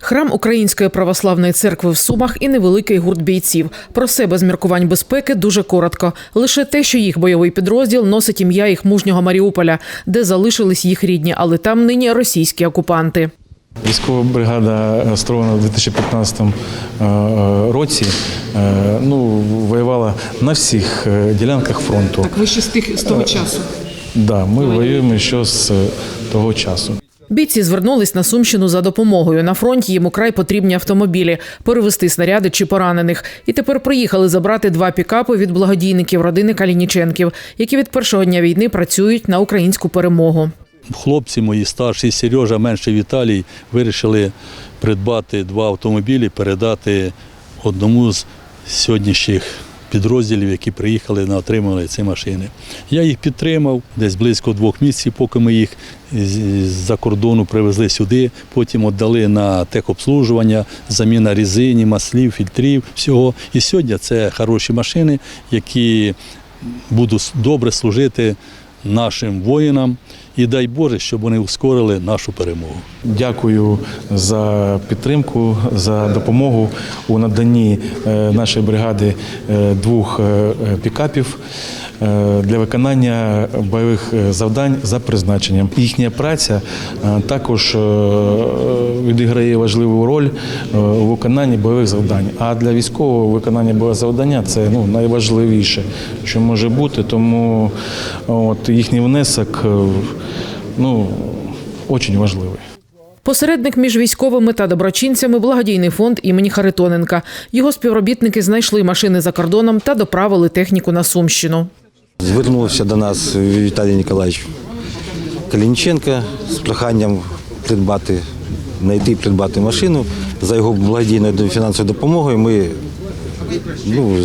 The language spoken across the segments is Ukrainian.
Храм Української православної церкви в Сумах і невеликий гурт бійців. Про себе з міркувань безпеки дуже коротко. Лише те, що їх бойовий підрозділ носить ім'я їх мужнього Маріуполя, де залишились їх рідні, але там нині російські окупанти. Військова бригада е, створена в 2015 е, році. Е, Ну, воювала на всіх е, ділянках фронту. ви ще з тих з того часу. Да, ми воюємо ще з е, того часу. Бійці звернулись на Сумщину за допомогою. На фронті їм украй потрібні автомобілі, перевезти снаряди чи поранених. І тепер приїхали забрати два пікапи від благодійників родини Калініченків, які від першого дня війни працюють на українську перемогу. Хлопці мої старший Сережа, менший Віталій вирішили придбати два автомобілі, передати одному з сьогоднішніх підрозділів, які приїхали на отримали ці машини. Я їх підтримав десь близько двох місяців, поки ми їх з-за кордону привезли сюди, потім віддали на техобслужування, заміна різині, маслів, фільтрів, всього. І сьогодні це хороші машини, які будуть добре служити нашим воїнам. І дай Боже, щоб вони ускорили нашу перемогу. Дякую за підтримку, за допомогу у наданні е, нашої бригади е, двох е, пікапів для виконання бойових е, завдань за призначенням. Їхня праця е, також е, відіграє важливу роль е, у виконанні бойових завдань. А для військового виконання бойового завдання це ну, найважливіше, що може бути. Тому от, їхній внесок е, ну, дуже важливий. Посередник між військовими та доброчинцями благодійний фонд імені Харитоненка. Його співробітники знайшли машини за кордоном та доправили техніку на Сумщину. Звернувся до нас Віталій Ніколаївич Калінченко з проханням придбати, знайти і придбати машину. За його благодійною фінансовою допомогою ми ну,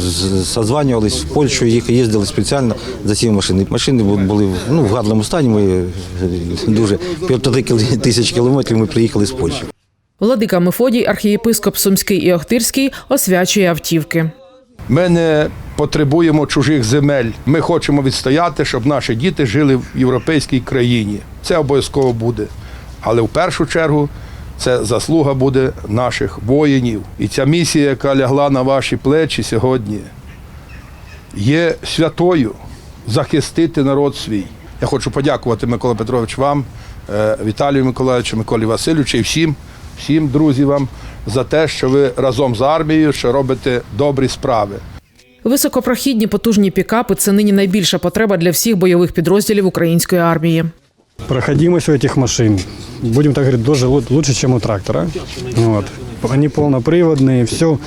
созванювались в Польщу, їх їздили спеціально за ці машини. Машини бу- були ну, в гарному стані. Ми дуже півтори тисяч кілометрів ми приїхали з Польщі. Владика Мефодій, архієпископ Сумський і Охтирський, освячує автівки. Ми не потребуємо чужих земель. Ми хочемо відстояти, щоб наші діти жили в європейській країні. Це обов'язково буде. Але в першу чергу це заслуга буде наших воїнів. І ця місія, яка лягла на ваші плечі сьогодні, є святою захистити народ свій. Я хочу подякувати Микола Петрович вам, е, Віталію Миколаївичу, Миколі Васильовичу і всім, всім друзі вам за те, що ви разом з армією що робите добрі справи. Високопрохідні потужні пікапи це нині найбільша потреба для всіх бойових підрозділів української армії. Проходимость у этих машин, будем так говорить, даже лу- лучше, чем у трактора. Вот. Они полноприводные, все.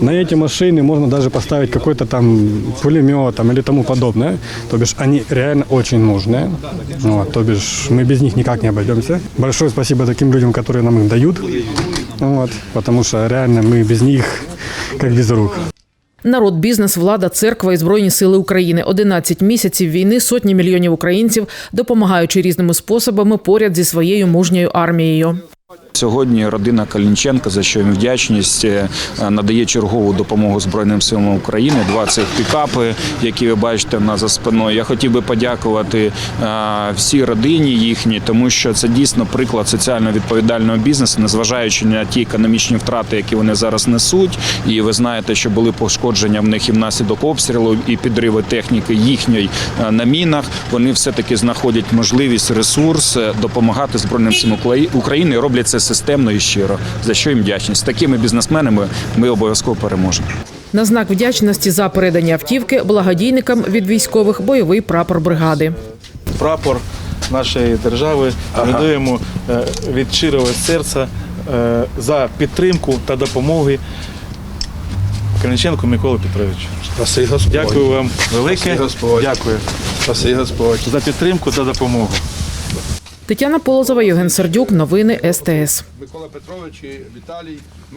На эти машины можно даже поставить какой-то там пулемет там, или тому подобное. То бишь они реально очень нужные. Вот. То бишь мы без них никак не обойдемся. Большое спасибо таким людям, которые нам их дают. Вот. Потому что реально мы без них как без рук. Народ, бізнес, влада, церква і збройні сили України. 11 місяців війни, сотні мільйонів українців, допомагаючи різними способами поряд зі своєю мужньою армією. Сьогодні родина Калінченка, за що їм вдячність, е, надає чергову допомогу Збройним силам України. Два цих пікапи, які ви бачите в нас за спиною. Я хотів би подякувати е, всій родині їхній, тому що це дійсно приклад соціально відповідального бізнесу, незважаючи на ті економічні втрати, які вони зараз несуть. І ви знаєте, що були пошкодження в них і внаслідок обстрілу, і підриви техніки їхньої е, на мінах. Вони все таки знаходять можливість, ресурс допомагати збройним силам України. і Роблять це системно і щиро. За що їм вдячність. З такими бізнесменами ми обов'язково переможемо. На знак вдячності за передані автівки благодійникам від військових бойовий прапор бригади. прапор нашої держави. Передаємо е, від щирого серця е, за підтримку та допомоги Калінченку Миколі Петровичу. Спаси Господь. Дякую вам велике. Спаси Господь. Дякую Спаси Господь. за підтримку та допомогу. Тетяна Полозова, Євген Сердюк. Новини СТС. Микола Петрович Віталій.